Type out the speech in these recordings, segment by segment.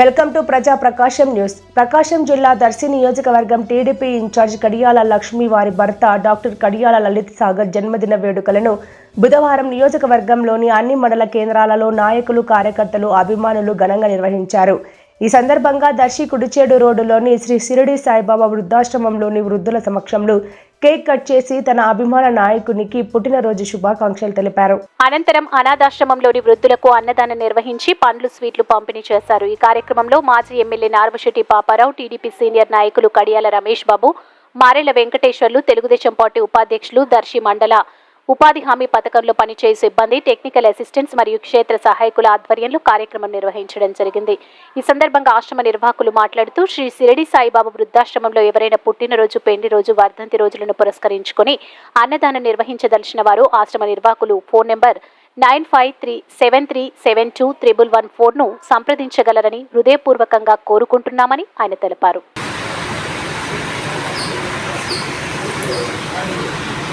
Welcome to ప్రజా ప్రకాశం news. ప్రకాశం జిల్లా దర్శి నియోజకవర్గం టీడీపీ ఇన్ఛార్జ్ కడియాల లక్ష్మి వారి భర్త డాక్టర్ కడియాల లలిత్ సాగర్ జన్మదిన వేడుకలను బుధవారం నియోజకవర్గంలోని అన్ని మండల కేంద్రాలలో నాయకులు కార్యకర్తలు అభిమానులు ఘనంగా నిర్వహించారు. ఈ సందర్భంగా దర్శి కుడిచేడు రోడ్డులోని శ్రీ సిరిడి సాయిబాబా వృద్ధాశ్రమంలోని వృద్ధుల సమక్షంలో కేక్ కట్ చేసి తన అభిమాన నాయకునికి పుట్టినరోజు శుభాకాంక్షలు తెలిపారు. అనంతరం అనాథాశ్రమంలోని వృద్ధులకు అన్నదానం నిర్వహించి పండ్లు స్వీట్లు పంపిణీ చేశారు. ఈ కార్యక్రమంలో మాజీ MLA Narvasetty Paparao TDP senior నాయకులు కడియాల రమేష్ బాబు మారెల వెంకటేశ్వర్లు తెలుగుదేశం పార్టీ ఉపాధ్యక్షులు దర్శి మండల ఉపాధి హామీ పథకంలో పనిచేయు సిబ్బంది టెక్నికల్ అసిస్టెంట్స్ మరియు క్షేత్ర సహాయకుల ఆధ్వర్యంలో కార్యక్రమం నిర్వహించడం జరిగింది. ఈ సందర్భంగా ఆశ్రమ నిర్వాహకులు మాట్లాడుతూ శ్రీ సిరడి సాయిబాబా వృద్ధాశ్రమంలో ఎవరైనా పుట్టినరోజు పెండి రోజు వర్ధంతి రోజులను పురస్కరించుకొని అన్నదానం నిర్వహించదలిచిన వారు ఆశ్రమ నిర్వాహకులు phone number nine five three seven three seven two triple one ఫోర్ను సంప్రదించగలరని హృదయపూర్వకంగా కోరుకుంటున్నామని ఆయన తెలిపారు.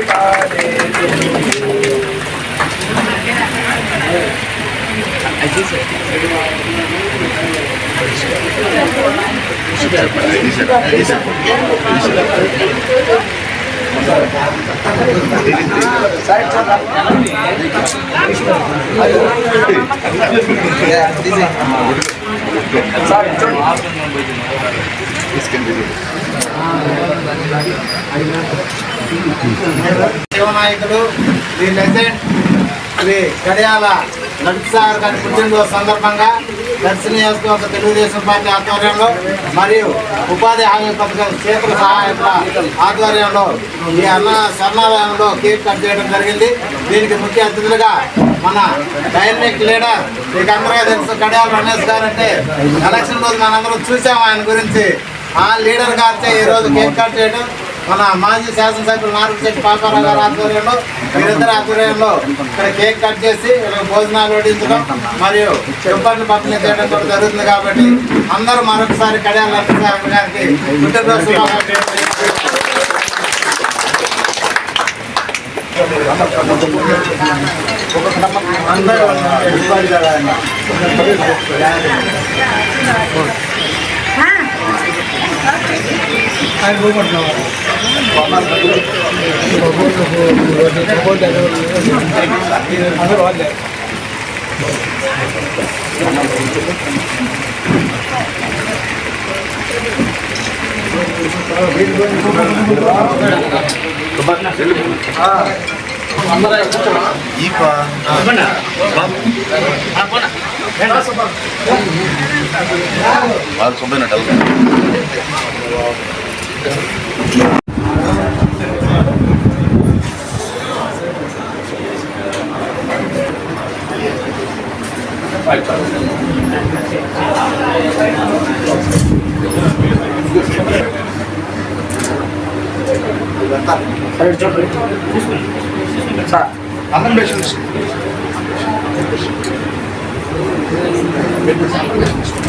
Happy birthday శివనాయకుడు శ్రీ లెజెండ్ శ్రీ గడియాల లలితసాగర్ గారి పుట్టినరోజు సందర్భంగా దర్శన నియోజకవర్గ తెలుగుదేశం పార్టీ ఆధ్వర్యంలో మరియు ఉపాధి హామీ పథకం క్షేత్ర సహాయకుల ఆధ్వర్యంలో ఈ అన్న శరణాలయంలో కేక్ కట్ చేయడం జరిగింది. దీనికి ముఖ్య అతిథులుగా మన డైనమిక్ లీడర్ మీకు అందరికీ తెలుసు కడియాల రమేష్ గారు అంటే ఎలక్షన్ రోజు మనందరం చూసాము ఆయన గురించి. ఆ లీడర్ గారితో ఈరోజు కేక్ కట్ చేయడం మన మాజీ శాసనసభ్యులు నారాయణ పాపారావు గారి ఆధ్వర్యంలో వీరిద్దరి ఆధ్వర్యంలో ఇక్కడ కేక్ కట్ చేసి భోజనాలు వడ్డించడం మరియు దుప్పట్లు పంపిణీ చేయడం కూడా జరుగుతుంది కాబట్టి అందరూ మరొకసారి కళ్యాణ లక్ష్మీ గారికి పుట్టినరోజు శుభాకాంక్షలు. వాళ్ళు సొంత అన్నం పేషెంట్ ఇస్తున్నా ఇస్తున్నా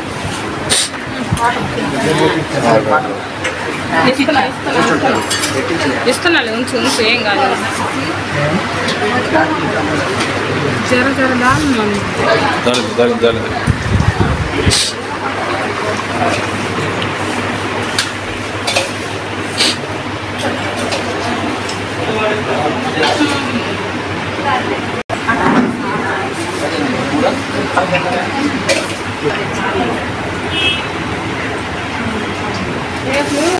ఇస్తున్నాలే ఉంచు ఉంచు ఏం కాదు జర జర దాని